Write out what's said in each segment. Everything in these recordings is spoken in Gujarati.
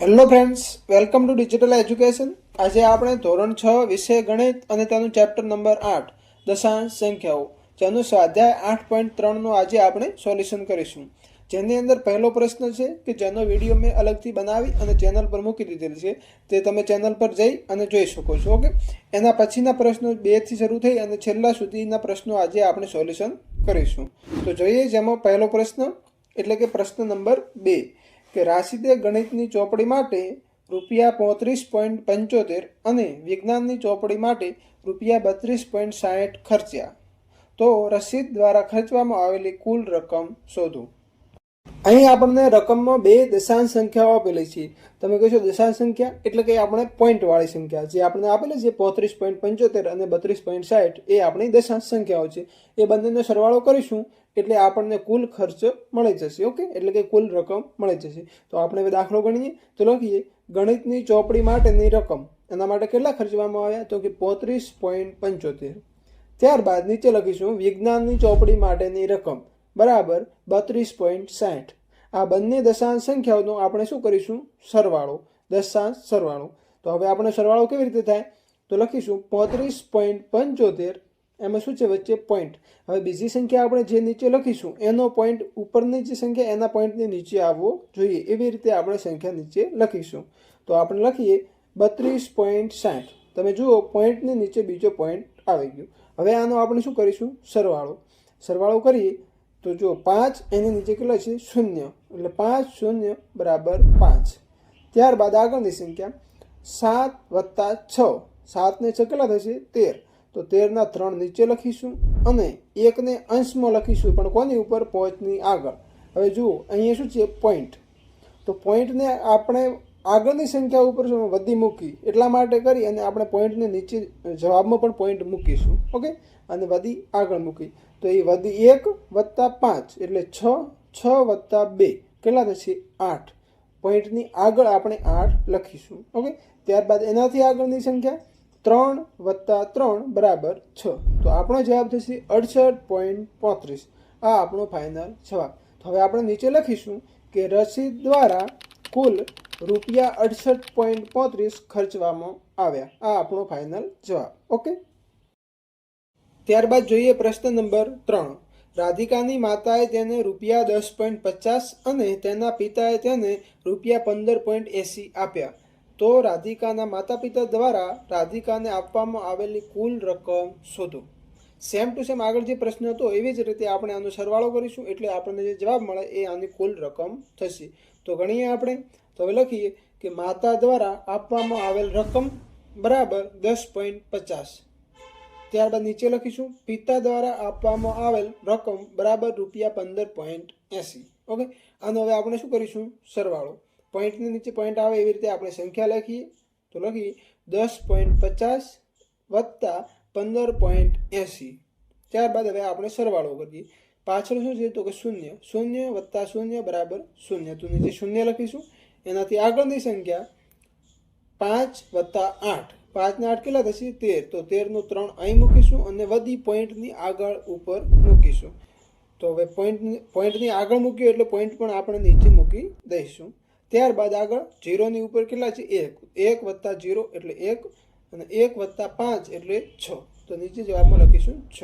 Hello friends welcome to digital education આજે આપણે ધોરણ છ વિષય ગણિત અને તેનું ચેપ્ટર નંબર આઠ દશાંશ સંખ્યાઓ જેનું સ્વાધ્યાય આઠ પોઈન્ટ ત્રણનું આજે આપણે સોલ્યુશન કરીશું. જેની અંદર પહેલો પ્રશ્ન છે કે જેનો વીડિયો મેં અલગથી બનાવી અને ચેનલ પર મૂકી દીધેલ છે, તે તમે ચેનલ પર જઈ અને જોઈ શકો છો ઓકે એના પછીના પ્રશ્નો બેથી શરૂ થઈ અને છેલ્લા સુધીના પ્રશ્નો આજે આપણે સોલ્યુશન કરીશું. તો જોઈએ જેમાં પહેલો પ્રશ્ન, એટલે કે પ્રશ્ન નંબર બે. કે રાશિદે ગણિતની ચોપડી માટે રૂપિયા પોત્રીસ પોઈન્ટ પંચોતેર અને વિજ્ઞાનની ચોપડી માટે રૂપિયા બત્રીસ પોઈન્ટ સાહીઠ ખર્ચ્યા. તો રસીદ દ્વારા ખર્ચવામાં આવેલી કુલ રકમ શોધો. અહીં આપણને રકમમાં બે દશાંશ સંખ્યાઓ આપેલી છે. તમે કહેશો દશાંશ સંખ્યા? એટલે કે આપણે પોઈન્ટવાળી સંખ્યા. જે આપણે આપેલી છે પોત્રીસ પોઈન્ટ પંચોતેર અને બત્રીસ પોઈન્ટ સાઠ એ આપણી દશાંશ સંખ્યાઓ છે. એ બંનેનો સરવાળો કરીશું, એટલે આપણને કુલ ખર્ચ મળી જશે, ઓકે? એટલે કે કુલ રકમ મળી જશે. તો આપણે હવે દાખલો ગણીએ. તો લખીએ, ગણિતની ચોપડી માટેની રકમ. એના માટે કેટલા ખર્ચવામાં આવ્યા? તો કે પોત્રીસ પોઈન્ટ પંચોતેર. ત્યારબાદ નીચે લખીશું, વિજ્ઞાનની ચોપડી માટેની રકમ. બરાબર બત્રીસ પોઈન્ટ સાઠ. આ બંને દશાંશ સંખ્યાઓનો આપણે શું કરીશું? સરવાળો. દશાંશ સરવાળો. તો હવે આપણો સરવાળો કેવી રીતે થાય? તો લખીશું પોત્રીસ પોઈન્ટ પંચોતેર, એમાં શું છે? વચ્ચે પોઈન્ટ. હવે બીજી સંખ્યા આપણે જે નીચે લખીશું, એનો પોઈન્ટ ઉપરની જે સંખ્યા, એના પોઈન્ટની નીચે આવવો જોઈએ. એવી રીતે આપણે સંખ્યા નીચે લખીશું. તો આપણે લખીએ બત્રીસ પોઈન્ટ સાઠ. તમે જુઓ, પોઈન્ટની નીચે બીજો પોઈન્ટ આવી ગયો. હવે આનો આપણે શું કરીશું? સરવાળો. સરવાળો કરીએ તો જો પાંચ એની નીચે કેટલા છે? શૂન્ય. એટલે પાંચ શૂન્ય બરાબર પાંચ. ત્યારબાદ આગળની સંખ્યા સાત વત્તા છ. સાતને છ કેટલા થશે? તેર. તો તેરના ત્રણ નીચે લખીશું અને એકને અંશમાં લખીશું. પણ કોની ઉપર? પોચની આગળ. હવે જુઓ, અહીંયા શું છે? પોઈન્ટ. તો પોઈન્ટને આપણે આગળની સંખ્યા ઉપર વધી મૂકી એટલા માટે કરી અને આપણે પોઈન્ટને નીચે જવાબમાં પણ પોઈન્ટ મૂકીશું, ઓકે? અને વધી આગળ મૂકી. તો એ વધી એક વત્તા પાંચ એટલે છ છ વત્તા બે. કેટલા થશે? આઠ. પોઈન્ટની આગળ આપણે આઠ લખીશું, ઓકે? ત્યારબાદ એનાથી આગળની સંખ્યા ત્રણ વત્તા ત્રણ બરાબર છ. તો આપણો જવાબ થશે અડસઠ પોઈન્ટ પોત્રીસ. આ આપણો ફાઇનલ જવાબ. તો હવે આપણે નીચે લખીશું કે રસીદ દ્વારા કુલ રૂપિયા અડસઠ પોઈન્ટ પોત્રીસ ખર્ચવામાં આવ્યા. આ આપણો ફાઇનલ જવાબ. ઓકે ત્યારબાદ જોઈએ પ્રશ્ન નંબર ત્રણ. રાધિકાની માતાએ તેને રૂપિયા દસ પોઈન્ટ પચાસ અને તેના પિતાએ તેને રૂપિયા પંદર પોઈન્ટ એંસી આપ્યા. તો રાધિકાના માતા પિતા દ્વારા રાધિકાને આપવામાં આવેલી કુલ રકમ શોધો. સેમ ટુ સેમ આગળ જે પ્રશ્ન હતો, એવી જ રીતે આપણે આનો સરવાળો કરીશું, એટલે આપણને જે જવાબ મળે એ આની કુલ રકમ થશે. તો ગણીએ આપણે. તો હવે લખીએ કે માતા દ્વારા આપવામાં આવેલ રકમ બરાબર દસ પોઈન્ટ પચાસ. ત્યારબાદ નીચે લખીશું, પિતા દ્વારા આપવામાં આવેલ રકમ બરાબર રૂપિયા પંદર પોઈન્ટ એંસી. ઓકે? આનો હવે આપણે શું કરીશું? સરવાળો. પોઈન્ટની નીચે પોઈન્ટ આવે એવી રીતે આપણે સંખ્યા લખીએ. તો લખીએ, દસ પોઈન્ટ પચાસ વત્તા પંદર પોઈન્ટ એંસી. ત્યારબાદ હવે આપણે સરવાળો કરીએ. પાછળ શું છે? તો કે શૂન્ય. શૂન્ય વત્તા શૂન્ય બરાબર શૂન્ય. તો નીચે શૂન્ય લખીશું. એનાથી આગળની સંખ્યા પાંચ વત્તા આઠ. પાંચને આઠ કેટલા થશે? તેર. તો તેરનું ત્રણ અહીં મૂકીશું અને વધી પોઈન્ટની આગળ ઉપર મૂકીશું. તો હવે પોઈન્ટ પોઈન્ટની આગળ મૂક્યું એટલે પોઈન્ટ પણ આપણે નીચે મૂકી દઈશું. ત્યારબાદ આગળ જીરોની ઉપર કેટલા છે? એક. એક વત્તા જીરો એટલે એક અને એક વત્તા પાંચ એટલે છ. તો નીચે જવાબમાં લખીશું છ.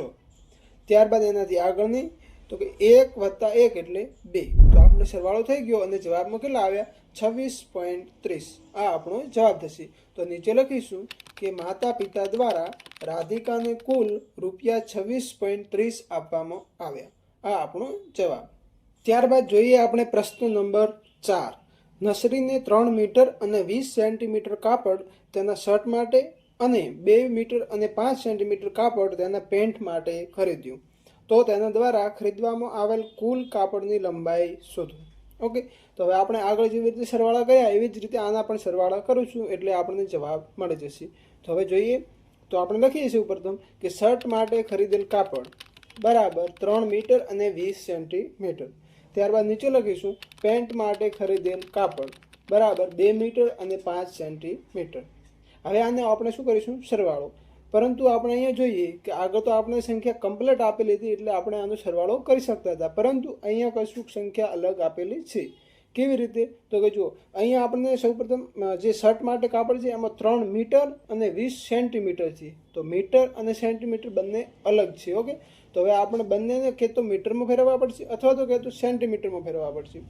ત્યારબાદ એનાથી આગળની, તો કે એક વત્તા એક એટલે બે. તો આપણો સરવાળો થઈ ગયો અને જવાબમાં કેટલા આવ્યા? છવ્વીસ પોઈન્ટ ત્રીસ. આ આપણો જવાબ થશે. તો નીચે લખીશું કે માતા પિતા દ્વારા રાધિકાને કુલ રૂપિયા છવ્વીસ પોઈન્ટ ત્રીસ આપવામાં આવ્યા. આ આપણો જવાબ. ત્યારબાદ જોઈએ આપણે પ્રશ્ન નંબર ચાર. નસરીને ત્રણ મીટર અને વીસ સેન્ટીમીટર કાપડ તેના શર્ટ માટે અને બે મીટર અને પાંચ સેન્ટીમીટર કાપડ તેના પેન્ટ માટે ખરીદ્યું. તો તેના દ્વારા ખરીદવામાં આવેલ કુલ કાપડની લંબાઈ શોધો. ઓકે? તો હવે આપણે આગળ જેવી રીતે સરવાળા કર્યા, એવી જ રીતે આના પણ સરવાળા કરીશું એટલે આપણને જવાબ મળી જશે. તો હવે જોઈએ, તો આપણે લખીએ છીએ પ્રથમ કે શર્ટ માટે ખરીદેલ કાપડ બરાબર ત્રણ મીટર અને વીસ સેન્ટીમીટર. ત્યારબાદ નીચે લખીશું, પેન્ટ માટે ખરીદેલ કાપડ બરાબર બે મીટર અને પાંચ સેન્ટીમીટર. હવે આને આપણે શું કરીશું? સરવાળો. પરંતુ આપણે અહીંયા જોઈએ કે આગળ તો આપણે સંખ્યા કમ્પ્લેટ આપેલી હતી એટલે આપણે આનો સરવાળો કરી શકતા હતા. પરંતુ અહીંયા કશુંક સંખ્યા અલગ આપેલી છે. કેવી રીતે? તો કે જુઓ, અહીંયા આપણને સૌપ્રથમ જે શર્ટ માટે કાપડ છે એમાં ત્રણ મીટર અને વીસ સેન્ટીમીટર છે. તો મીટર અને સેન્ટીમીટર બંને અલગ છે, ઓકે? તો હવે આપણે બંનેને કે તો મીટરમાં ફેરવવા પડશે અથવા તો કે તો સેન્ટીમીટરમાં ફેરવવા પડશે.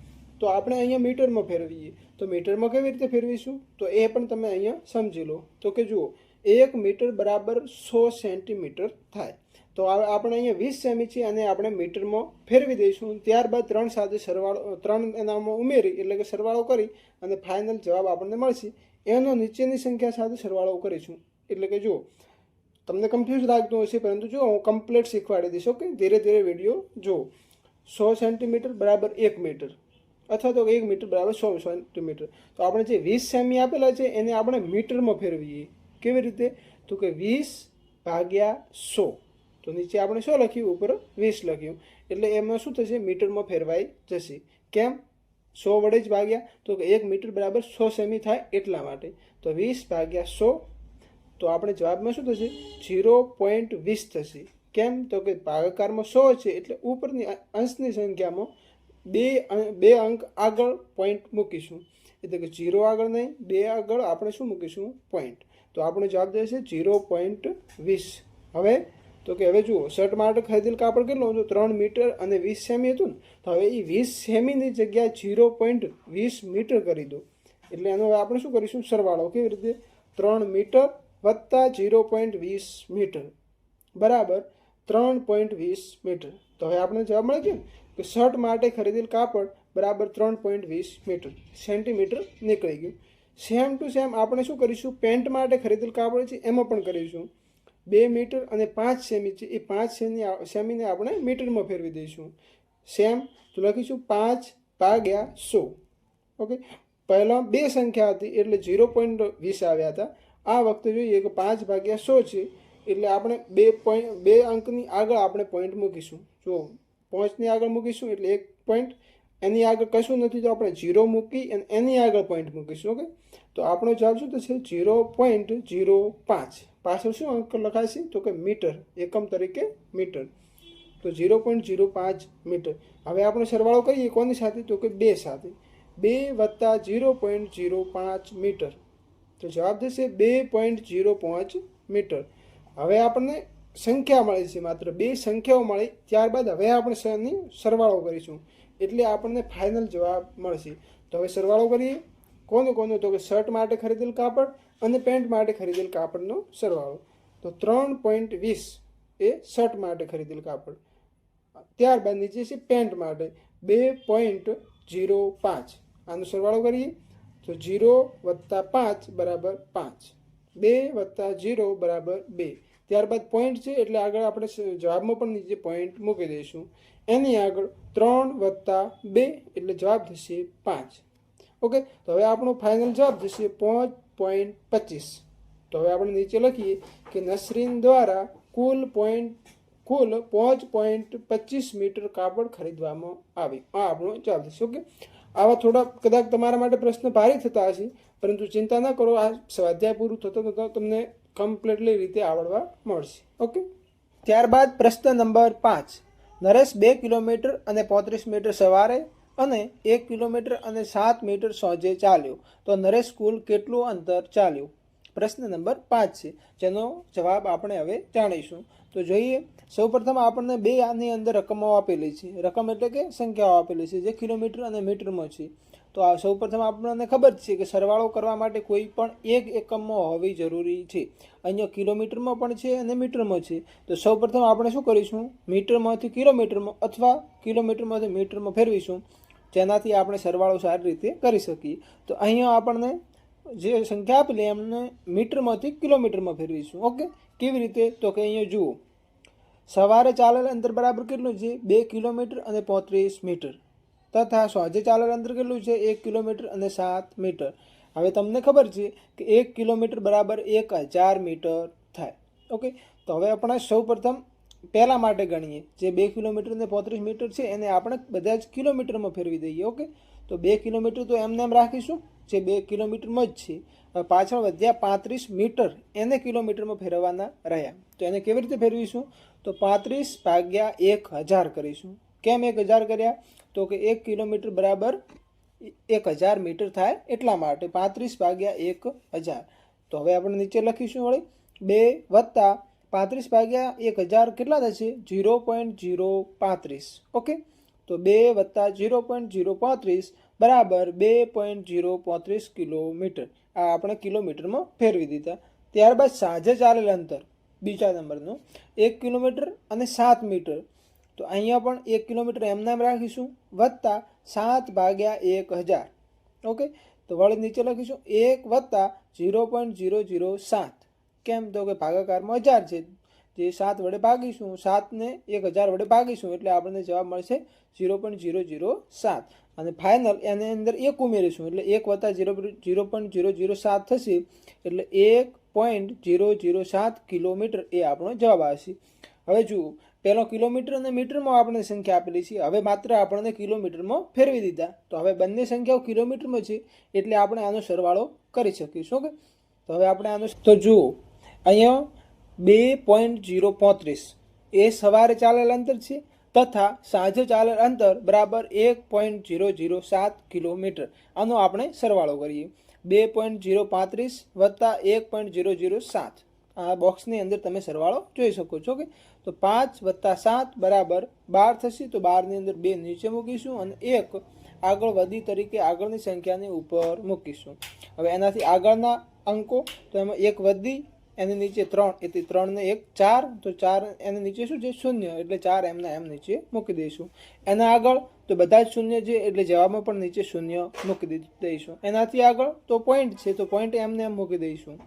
તો આપણે અહીંયા મીટરમાં ફેરવીએ. તો મીટરમાં કેવી રીતે ફેરવીશું? તો એ પણ તમે અહીંયા સમજી લો. તો કે જુઓ એક મીટર બરાબર સો સેન્ટીમીટર થાય. તો આપણે અહીંયા વીસ સેમી છે અને આપણે મીટરમાં ફેરવી દઈશું. ત્યારબાદ ત્રણ સાથે સરવાળો, ત્રણ એનામાં ઉમેરી, એટલે કે સરવાળો કરી અને ફાઇનલ જવાબ આપણને મળશે. એનો નીચેની સંખ્યા સાથે સરવાળો કરીશું. એટલે કે જુઓ, તમને કન્ફ્યુઝ લાગતું હશે, પરંતુ જો હું કમ્પ્લીટ શીખવાડી દઈશ ઓકે ધીરે ધીરે વીડિયો જુઓ. સો સેન્ટીમીટર બરાબર એક મીટર, અથવા તો એક મીટર બરાબર સો સેન્ટીમીટર. તો આપણે જે વીસ સેમી આપેલા છે, એને આપણે મીટરમાં ફેરવીએ. કેવી રીતે? તો કે વીસ ભાગ્યા સો. તો નીચે આપણે શું લખ્યું? ઉપર વીસ લખ્યું. એટલે એમાં શું થશે? મીટરમાં ફેરવાઈ જશે. કેમ? સો વડે જ ભાગ્યા. તો કે એક મીટર બરાબર સો સેમી થાય એટલા માટે. તો વીસ ભાગ્યા સો. તો આપણે જવાબમાં શું થશે? ઝીરો પોઈન્ટ વીસ થશે. કેમ? તો કે ભાગાકારમાં સો છે એટલે ઉપરની અંશની સંખ્યામાં બે બે અંક આગળ પોઈન્ટ મૂકીશું. એટલે કે ઝીરો આગળ નહીં, બે આગળ આપણે શું મૂકીશું? પોઈન્ટ તો આપણો જવાબ થશે ઝીરો પોઈન્ટ વીસ. હવે, તો કે હવે જુઓ, શર્ટ માટે ખરીદેલ કાપડ કેટલું હતું? ત્રણ મીટર અને વીસ સેમી હતું ને? તો હવે એ વીસ સેમીની જગ્યાએ ઝીરો પોઈન્ટ વીસ મીટર કરી દો. એટલે એનો હવે આપણે શું કરીશું? સરવાળો કેવી રીતે? ત્રણ મીટર વત્તા ઝીરો પોઈન્ટ વીસ મીટર. બરાબર, ત્રણ પોઈન્ટ વીસ મીટર. તો હવે આપણે જવાબ મળે ગયો કે શર્ટ માટે ખરીદેલ કાપડ બરાબર ત્રણ પોઈન્ટ વીસ મીટર. સેન્ટીમીટર નીકળી ગયું. સેમ ટુ સેમ આપણે શું કરીશું? પેન્ટ માટે ખરીદેલ કાપડ છે, એમાં પણ કરીશું. બે મીટર અને પાંચ સેમી છે, એ પાંચ સેમી સેમીને આપણે મીટરમાં ફેરવી દઈશું. સેમ તો લખીશું પાંચ ભાગ્યા સો. ઓકે પહેલાં બે સંખ્યા હતી, એટલે ઝીરો પોઈન્ટ વીસ આવ્યા હતા. આ વખતે જોઈએ કે પાંચ ભાગ્યા સો છે, એટલે આપણે બે પોઈન્ટ, બે અંકની આગળ આપણે પોઈન્ટ મૂકીશું. જો પાંચની આગળ મૂકીશું, એટલે એક પોઈન્ટ એની આગળ કશું નથી તો આપણે ઝીરો મૂકી અને એની આગળ પોઈન્ટ મૂકીશું ઓકે તો આપણો જવાબ શું થશે? ઝીરો પોઈન્ટ ઝીરો પાંચ. પાછળ શું અંક લખાશે તો કે મીટર, એકમ તરીકે મીટર. તો ઝીરો પોઈન્ટ ઝીરો પાંચ મીટર. હવે આપણે સરવાળો કરીએ કોની સાથે? તો કે બે સાથે. બે વત્તા ઝીરો પોઈન્ટ ઝીરો પાંચ મીટર. તો જવાબ થશે બે પોઈન્ટ ઝીરો પાંચ મીટર. હવે આપણને સંખ્યા મળી છે માત્ર. બે સંખ્યાઓ મળી. ત્યારબાદ હવે આપણે સરવાળો કરીશું. એટલે આપણને ફાઇનલ જવાબ મળશે. તો હવે સરવાળો કરીએ. કોનો કોનો? તો કે શર્ટ માટે ખરીદેલ કાપડ અને પેન્ટ માટે ખરીદેલ કાપડનો સરવાળો. તો ત્રણ પોઈન્ટ વીસ એ શર્ટ માટે ખરીદેલ કાપડ. ત્યારબાદ નીચે છે પેન્ટ માટે. બે પોઈન્ટ જીરો પાંચ. આનો સરવાળો કરીએ. તો જીરો વત્તા પાંચ બરાબર પાંચ. બે વત્તા જીરો બરાબર બે. ત્યારબાદ પોઈન્ટ છે એટલે આગળ આપણે જવાબમાં પણ નીચે પોઈન્ટ મૂકી દઈશું. એની આગળ ત્રણ વત્તા બે એટલે જવાબ થશે પાંચ. ઓકે, તો હવે આપણો ફાઇનલ જવાબ થશે પાંચ પોઈન્ટ પચીસ. તો હવે આપણે નીચે લખીએ કે નસરીન દ્વારા કુલ પોઈન્ટ કુલ પાંચ પોઈન્ટ પચીસ મીટર કાપડ ખરીદવામાં આવે. આ આપણો જવાબ થશે, ઓકે? આવા થોડા કદાચ તમારા માટે પ્રશ્ન ભારે થતા હશે, પરંતુ ચિંતા ન કરો, આ સ્વાધ્યાય પૂરું થતો થતાં તમને કમ્પ્લીટલી રીતે આવડવા મળશે, ઓકે? ત્યારબાદ પ્રશ્ન નંબર પાંચ. નરેશ બે કિલોમીટર અને પોત્રીસ મીટર સવારે અને એક કિલોમીટર અને સાત મીટર સોજે ચાલ્યો. તો નરેશ કુલ કેટલું અંતર ચાલ્યું? પ્રશ્ન નંબર પાંચ છે. જેનો જવાબ આપણે હવે જાણીશું. તો જોઈએ, સૌપ્રથમ આપણને બે આની અંદર રકમો આપેલી છે. રકમ એટલે કે સંખ્યાઓ આપેલી છે, જે કિલોમીટર અને મીટરમાં છે. તો આ સૌપ્રથમ આપણને ખબર છે કે સરવાળો કરવા માટે કોઈ પણ એક એકમમાં હોવી જરૂરી છે. અહીંયા કિલોમીટરમાં પણ છે અને મીટરમાં છે. તો સૌપ્રથમ આપણે શું કરીશું? મીટરમાંથી કિલોમીટરમાં અથવા કિલોમીટરમાંથી મીટરમાં ફેરવીશું. જેનાથી આપણે સરવાળો સારી રીતે કરી શકીએ. તો અહીંયા આપણને જે સંખ્યા આપેલી એમને મીટરમાંથી કિલોમીટરમાં ફેરવીશું. ઓકે? કેવી રીતે? તો કે અહીંયા જુઓ. સવારે ચાલેલ અંતર બરાબર કેટલું છે? બે કિલોમીટર અને પોત્રીસ મીટર. તથા સોજે ચાલેલ અંતર કેટલું છે? એક કિલોમીટર અને સાત મીટર. હવે તમને ખબર છે કે એક કિલોમીટર બરાબર એક હજાર મીટર થાય. ઓકે? તો હવે આપણે સૌ પ્રથમ પહેલાં માટે ગણીએ. જે બે કિલોમીટર અને પોત્રીસ મીટર છે, એને આપણે બધા જ કિલોમીટરમાં ફેરવી દઈએ. ઓકે? તો બે કિલોમીટર તો એમને એમ રાખીશું. જે બે કિલોમીટરમાં જ છે પાછળ વધ્યા પાંત્રીસ મીટર એને કિલોમીટરમાં ફેરવવાના રહ્યા. તો એને કેવી રીતે ફેરવીશું? તો પાંત્રીસ ભાગ્યા એક હજાર કરીશું. કેમ એક હજાર કર્યા? તો કે એક કિલોમીટર બરાબર એક હજાર મીટર થાય એટલા માટે પાંત્રીસ ભાગ્યા એક હજાર. તો હવે આપણે નીચે લખીશું વળી. બે વત્તા પાંત્રીસ ભાગ્યા એક હજાર કેટલા થશે? ઝીરો પોઈન્ટ ઝીરો પાંત્રીસ. ઓકે? તો બે વત્તા ઝીરો પોઈન્ટ ઝીરો પાંત્રીસ બરાબર બે પોઈન્ટ ઝીરો પાંત્રીસ કિલોમીટર. આ આપણે કિલોમીટરમાં ફેરવી દીધા. ત્યારબાદ સાંજે ચાલેલ અંતર, બીજા નંબરનું, એક કિલોમીટર અને સાત મીટર. તો અહીંયા પણ એક કિલોમીટર એમને એમ રાખીશું, વત્તા સાત ભાગ્યા એક હજાર. ઓકે? તો વળી નીચે લખીશું, એક વત્તા ઝીરો પોઈન્ટ ઝીરો ઝીરો સાત. કેમ? તો કે ભાગાકારમાં હજાર છે. જે સાત વડે ભાગીશું, સાતને એક હજાર વડે ભાગીશું, એટલે આપણને જવાબ મળશે ઝીરો પોઈન્ટ ઝીરો ઝીરો સાત. અને ફાઇનલ એની અંદર એક ઉમેરીશું, એટલે એક વત્તા zero zero point zero zero સાત થશે, એટલે એક પોઈન્ટ ઝીરો ઝીરો સાત કિલોમીટર એ આપણો જવાબ આવશે. હવે જુઓ પહેલો કિલોમીટર અને મીટરમાં આપણે સંખ્યા આપેલી છે. હવે માત્ર આપણને કિલોમીટરમાં ફેરવી દીધા. તો હવે બંને સંખ્યાઓ કિલોમીટરમાં છે એટલે આપણે આનો સરવાળો કરી શકીશું, ઓકે? તો હવે આપણે આનો તો જુઓ, અહીંયા બે પોઈન્ટ જીરો પોત્રીસ. એ સવારે ચાલેલ અંતર છે તથા સાંજે ચાલેલ અંતર બરાબર એક પોઈન્ટ જીરો જીરો સાત કિલોમીટર. આનો આપણે સરવાળો કરીએ. બે પોઈન્ટ જીરો પાંત્રીસ વત્તા એક પોઈન્ટ જીરો જીરો સાત. આ બોક્સની અંદર તમે સરવાળો જોઈ શકો છો કે તો પાંચ વત્તા સાત બરાબર બાર થશે તો બારની અંદર બે નીચે મૂકીશું અને એક આગળ વધી તરીકે આગળની સંખ્યાની ઉપર મૂકીશું. હવે એનાથી આગળના અંકો, તો એમાં એક વધી, એની નીચે ત્રણ એટલે ત્રણને એક, ચાર, તો ચાર એની નીચે શું છે? શૂન્ય, એટલે ચાર એમના એમ નીચે મૂકી દઈશું. એના આગળ તો બધા જ શૂન્ય છે, એટલે જવાબમાં પણ નીચે શૂન્ય મૂકી દી- દઈશું. એનાથી આગળ તો પોઈન્ટ છે, તો પોઈન્ટ એમને એમ મૂકી દઈશું.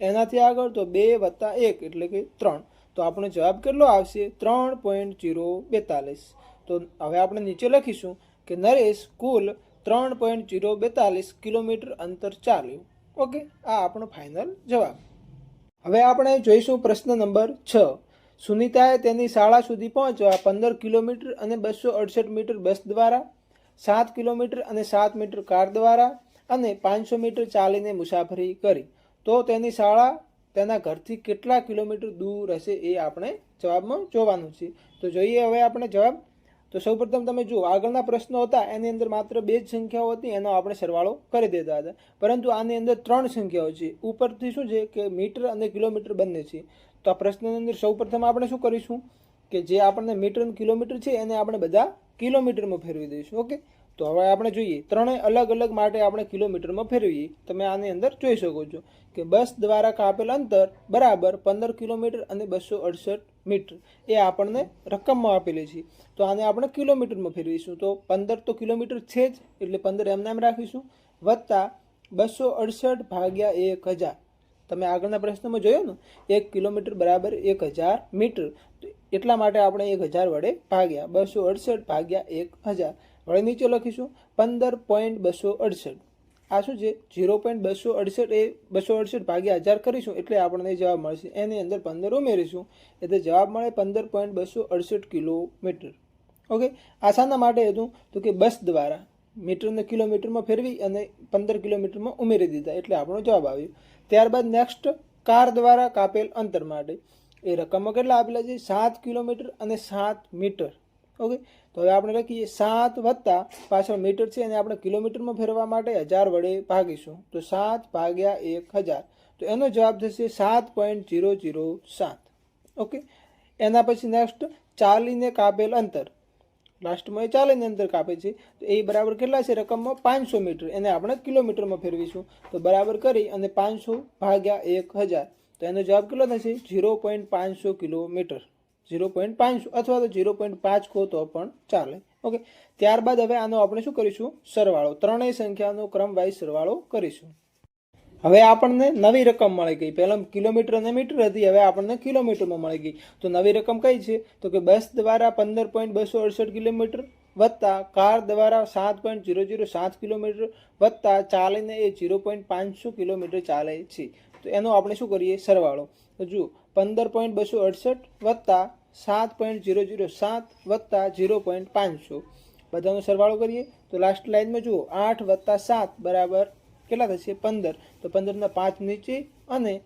એનાથી આગળ તો બે વત્તા એક, એટલે કે ત્રણ. તો આપણો જવાબ કેટલો આવશે? ત્રણ પોઈન્ટ જીરો બેતાલીસ. તો હવે આપણે નીચે લખીશું કે નરેશ કુલ ત્રણ પોઈન્ટ જીરો બેતાલીસ કિલોમીટર અંતર ચાલ્યું. ઓકે, આ આપણો ફાઇનલ જવાબ. હવે આપણે જોઈશું પ્રશ્ન નંબર છ. સુનિતાએ તેની શાળા સુધી પહોંચવા પંદર કિલોમીટર અને બસો અડસઠ મીટર બસ દ્વારા, સાત કિલોમીટર અને સાત મીટર કાર દ્વારા અને પાંચસો મીટર ચાલીને મુસાફરી કરી. તો તેની શાળા તેના ઘરથી કેટલા કિલોમીટર દૂર હશે એ આપણે જવાબમાં જોવાનું છે. તો જોઈએ હવે આપણે જવાબ. તો સૌપ્રથમ તમે જુઓ, આગળના પ્રશ્નો હતા, એની અંદર માત્ર બે જ સંખ્યાઓ હતી, એનો આપણે સરવાળો કરી દેતા હતા. પરંતુ આની અંદર ત્રણ સંખ્યાઓ છે. ઉપરથી શું છે કે મીટર અને કિલોમીટર બંને છે. તો આ પ્રશ્નની અંદર સૌપ્રથમ આપણે શું કરીશું? કે જે આપણને મીટર અને કિલોમીટર છે, એને આપણે બધા કિલોમીટરમાં ફેરવી દઈશું. ઓકે? તો હવે આપણે જોઈએ, ત્રણેય અલગ અલગ માટે આપણે કિલોમીટરમાં ફેરવીએ. તમે આની અંદર જોઈ શકો છો કે બસ દ્વારા કાપેલ અંતર બરાબર પંદર કિલોમીટર અને બસો અડસઠ મીટર એ આપણને રકમમાં આપેલી છે. તો આને આપણે કિલોમીટરમાં ફેરવીશું. તો પંદર તો કિલોમીટર છે જ, એટલે પંદર એમને એમ રાખીશું. વત્તા બસો અડસઠ ભાગ્યા એક હજાર. તમે આગળના પ્રશ્નમાં જોયો ને, એક કિલોમીટર બરાબર એક હજાર મીટર. એટલા માટે આપણે એક હજાર વડે ભાગ્યા. બસો અડસઠ ભાગ્યા એક હજાર. વડે નીચે લખીશું પંદર પોઈન્ટ બસો અડસઠ. આ શું છે? ઝીરો પોઈન્ટ બસો અડસઠ એ બસો અડસઠ ભાગ્યા હજાર કરીશું એટલે આપણને જવાબ મળશે. એની અંદર પંદર ઉમેરીશું એટલે જવાબ મળે પંદર પોઈન્ટ બસો અડસઠ કિલોમીટર. ઓકે? આ શાના માટે હતું? તો કે બસ દ્વારા મીટરને કિલોમીટરમાં ફેરવી અને પંદર કિલોમીટરમાં ઉમેરી દીધા એટલે આપણો જવાબ આવ્યો. ત્યારબાદ નેક્સ્ટ કાર દ્વારા કાપેલ અંતર માટે. એ રકમો કેટલા આપેલા છે? સાત કિલોમીટર અને સાત મીટર. ઓકે તો હવે આપણે લખીએ, સાત વત્તા પાછળ મીટર છે અને આપણે કિલોમીટરમાં ફેરવા માટે હજાર વડે ભાગીશું. તો સાત ભાગ્યા એક હજાર. તો એનો જવાબ થશે સાત પોઈન્ટ જીરો જીરો સાત. ઓકે એના પછી નેક્સ્ટ ચાલીને કાપેલ અંતર. લાસ્ટમાં એ ચાલીને અંતર કાપે છે. તો એ બરાબર કેટલા છે? રકમમાં પાંચસો મીટર. એને આપણે કિલોમીટરમાં ફેરવીશું. તો બરાબર કરી અને પાંચસો ભાગ્યા એક હજાર. તો એનો જવાબ કેટલો થશે? ઝીરો પોઈન્ટ પાંચસો કિલોમીટર. ઝીરો પોઈન્ટ પાંચસો અથવા તો ઝીરો પોઈન્ટ પાંચ કહો તો પણ ચાલે. ઓકે. ત્યારબાદ હવે આનો આપણે શું કરીશું? સરવાળો. ત્રણેય સંખ્યાનો ક્રમવાઇઝ સરવાળો કરીશું. હવે આપણને નવી રકમ મળી ગઈ. પહેલાં કિલોમીટર અને મીટર હતી, હવે આપણને કિલોમીટરમાં મળી ગઈ. તો નવી રકમ કઈ છે? તો કે બસ દ્વારા પંદર પોઈન્ટ બસો અડસઠ કિલોમીટર વત્તા કાર દ્વારા સાત પોઈન્ટ જીરો જીરો સાત કિલોમીટર વત્તા ચાલીને એ જીરો પોઈન્ટ પાંચસો કિલોમીટર ચાલે છે. તો એનો આપણે શું કરીએ? સરવાળો. તો જુઓ પંદર પોઈન્ટ બસો અડસઠ વત્તા સાત પોઈન્ટ જીરો જીરો સાત વત્તા જીરો પોઈન્ટ પાંચસો. બધાનો સરવાળો કરીએ તો લાસ્ટ લાઇનમાં જુઓ, આઠ વત્તા સાત બરાબર કેટલા થશે? પંદર. તો પંદરના પાંચ નીચે અને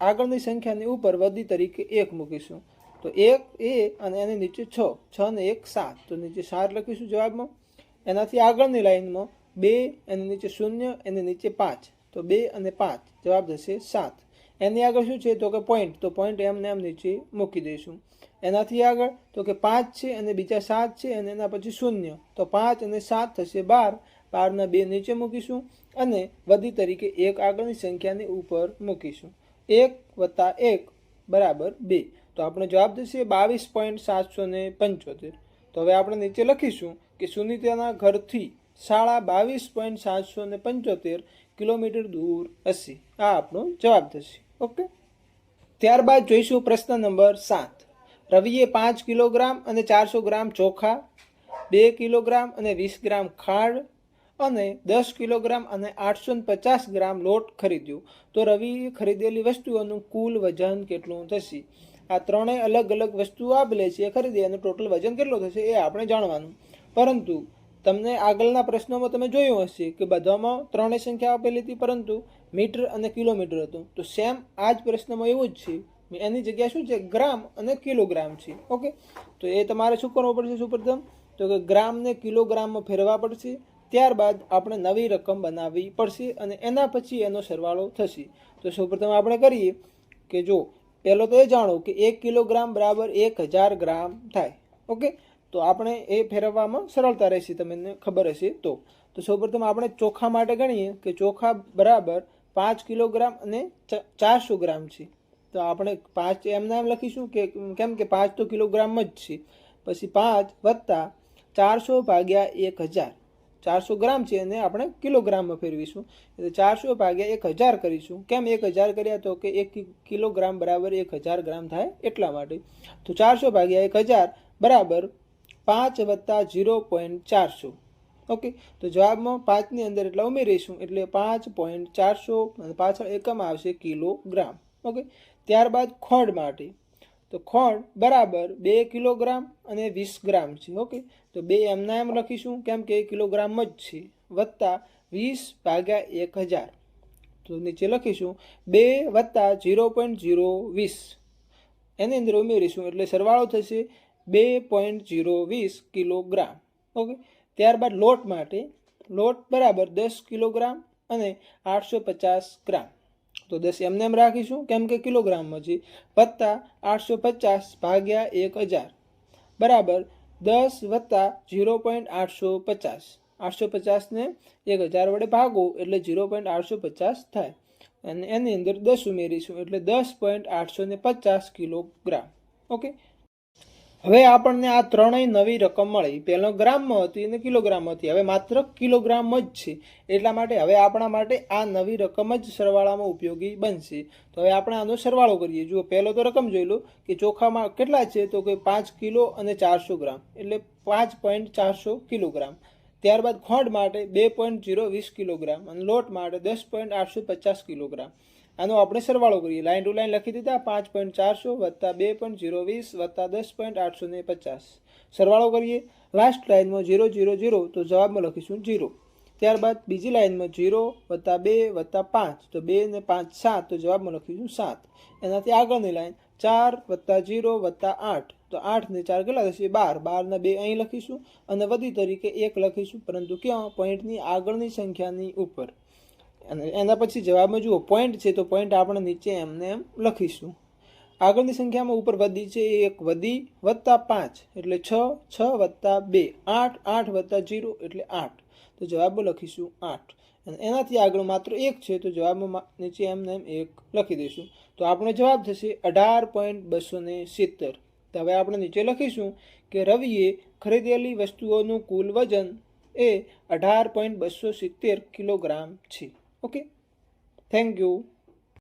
આગળની સંખ્યાની ઉપર વધી તરીકે એક મૂકીશું. તો એક, એ અને એની નીચે છ. છ ને એક, સાત. તો નીચે સાત લખીશું જવાબમાં. એનાથી આગળની લાઇનમાં બે, એની નીચે શૂન્ય, એની નીચે પાંચ. તો બે અને પાંચ. જવાબ થશે સાત. એની આગળ શું છે? તો કે પોઈન્ટ તો પોઈન્ટ એમને એમ નીચે મૂકી દઈશું. એનાથી આગળ તો કે પાંચ છે અને બીજા સાત છે અને એના પછી શૂન્ય. તો પાંચ અને સાત થશે બાર. બારના બે નીચે મૂકીશું અને વધી તરીકે એક આગળની સંખ્યાની ઉપર મૂકીશું. એક વત્તા એક બરાબર બે. તો આપણો જવાબ થશે બાવીસ પોઈન્ટ સાતસો ને પંચોતેર. તો હવે આપણે નીચે લખીશું કે સુનિતાના ઘરથી સાડા બાવીસ પોઈન્ટ સાતસો ને પંચોતેર કિલોમીટર દૂર હશે. આ આપણો જવાબ થશે. ઓકે. ત્યારબાદ જોઈશું પ્રશ્ન નંબર સાત. રવિએ પાંચ કિલોગ્રામ અને ચારસો ગ્રામ ચોખા, બે કિલોગ્રામ અને વીસ ગ્રામ ખાંડ અને દસ કિલોગ્રામ અને આઠસો પચાસ ગ્રામ લોટ ખરીદ્યો. તો રવિએ ખરીદેલી વસ્તુઓનું કુલ વજન કેટલું થશે? આ ત્રણેય અલગ અલગ વસ્તુઓ આપેલી છે એ ખરીદી અને ટોટલ વજન કેટલું થશે એ આપણે જાણવાનું. પરંતુ તમને આગળના પ્રશ્નોમાં તમે જોયું હશે કે બધામાં ત્રણેય સંખ્યા આપેલી હતી, પરંતુ મીટર અને કિલોમીટર હતું. તો સેમ આ જ પ્રશ્નમાં એવું જ છે એની જગ્યા શું છે? ગ્રામ અને કિલોગ્રામ છે. ઓકે? તો એ તમારે શું કરવું પડશે સુપ્રથમ? તો કે ગ્રામને કિલોગ્રામમાં ફેરવા પડશે. ત્યારબાદ આપણે નવી રકમ બનાવવી પડશે અને એના પછી એનો સરવાળો થશે. તો સૌપ્રથમ આપણે કરીએ કે જો, પહેલો તો એ જાણો કે એક કિલોગ્રામ બરાબર એક હજાર ગ્રામ થાય. ઓકે? તો આપણે એ ફેરવવામાં સરળતા રહેશે. તમને ખબર હશે તો. તો સૌપ્રથમ આપણે ચોખા માટે ગણીએ કે ચોખા બરાબર પાંચ કિલોગ્રામ અને ચારસો ગ્રામ છે. તો આપણે પાંચ એમના એમ લખીશું કે કેમ કે પાંચ તો કિલોગ્રામ જ છે. પછી પાંચ વત્તા ચારસો ભાગ્યા એક હજાર. ચારસો ગ્રામ છે અને આપણે કિલોગ્રામમાં ફેરવીશું. એટલે ચારસો ભાગ્યા એક હજાર કરીશું. કેમ એક હજાર કર્યા તો કે એક કિલોગ્રામ બરાબર એક હજાર ગ્રામ થાય એટલા માટે. તો ચારસો ભાગ્યા એક હજાર બરાબર પાંચ વત્તા ઝીરો પોઈન્ટ ચારસો. ઓકે, તો જવાબમાં પાંચની અંદર એટલે ઉમેરીશું એટલે પાંચ પોઈન્ટ ચારસો પાછળ એકમ આવશે કિલોગ્રામ, ઓકે? ત્યારબાદ ખોડ માટે, તો ખોળ બરાબર બે કિલોગ્રામ અને વીસ ગ્રામ છે, ઓકે? તો બે એમના એમ લખીશું, કેમ કે કિલોગ્રામ જ છે, વત્તા વીસ ભાગ્યા એક હજાર. તો નીચે લખીશું, બે વત્તા ઝીરો પોઈન્ટ ઝીરો વીસ. એની અંદર ઉમેરીશું એટલે સરવાળો થશે બે પોઈન્ટ ઝીરો વીસ કિલોગ્રામ, ઓકે? ત્યારબાદ લોટ માટે, લોટ બરાબર દસ કિલોગ્રામ અને આઠસો પચાસ ગ્રામ. તો દસ એમને એમ રાખીશું, કેમ કે કિલોગ્રામમાં છે વત્તા આઠસો પચાસ ભાગ્યા એક હજાર. બરાબર દસ વત્તા ઝીરો પોઈન્ટ આઠસો પચાસ આઠસો પચાસને એક હજાર વડે ભાગો એટલે ઝીરો પોઈન્ટ આઠસો પચાસ થાય. અને એની અંદર દસ ઉમેરીશું એટલે દસ પોઈન્ટ આઠસો પચાસ કિલોગ્રામ. ઓકે? હવે આપણને આ ત્રણેય નવી રકમ મળી. પહેલો ગ્રામમાં હતી અને કિલોગ્રામ હતી. હવે માત્ર કિલોગ્રામ જ છે. એટલા માટે હવે આપણા માટે આ નવી રકમ જ સરવાળામાં ઉપયોગી બનશે. તો હવે આપણે આનો સરવાળો કરીએ. જુઓ, પહેલો તો રકમ જોઈ લો કે ચોખામાં કેટલા છે? તો કે પાંચ કિલો અને ચારસો ગ્રામ. એટલે પાંચ પોઈન્ટ ચારસો કિલોગ્રામ. ત્યારબાદ ખોંડ માટે બે પોઈન્ટ જીરો વીસ કિલોગ્રામ અને લોટ માટે દસ પોઈન્ટ આઠસો પચાસ કિલોગ્રામ. આનો આપણે સરવાળો કરીએ. લાઇન ટુ લાઇન લખી દીધા, પાંચ પોઈન્ટ ચારસો વત્તા બે પોઈન્ટ ઝીરો વીસ વત્તા દસ પોઈન્ટ આઠસો ને પચાસ. સરવાળો કરીએ લાસ્ટ લાઇનમાં ઝીરો ઝીરો ઝીરો તો જવાબમાં લખીશું ઝીરો ત્યારબાદ બીજી લાઇનમાં ઝીરો વત્તા બે વત્તા પાંચ, તો બે ને પાંચ સાત, તો જવાબમાં લખીશું સાત. એનાથી આગળની લાઈન ચાર વત્તા ઝીરો વત્તા આઠ, તો આઠ ને ચાર કેટલા થશે? બાર. બારના બે અહીં લખીશું અને વધી તરીકે એક લખીશું, પરંતુ ક્યાં? પોઈન્ટની આગળની સંખ્યાની ઉપર. અને એના પછી જવાબમાં જુઓ પોઈન્ટ છે તો પોઈન્ટ આપણે નીચે એમને એમ લખીશું. આગળની સંખ્યામાં ઉપર વધી છે એ એક વધી વત્તા પાંચ, એટલે છ છ વત્તા બે, આઠ આઠ વત્તા જીરો, એટલે આઠ. તો જવાબો લખીશું આઠ. અને એનાથી આગળ માત્ર એક છે તો જવાબમાં નીચે એમને એમ એક લખી દઈશું. તો આપણો જવાબ થશે અઢાર પોઈન્ટ બસો ને સિત્તેર. તો હવે આપણે નીચે લખીશું કે રવિએ ખરીદેલી વસ્તુઓનું કુલ વજન એ અઢાર પોઈન્ટ બસો સિત્તેર કિલોગ્રામ છે. okay. Thank you.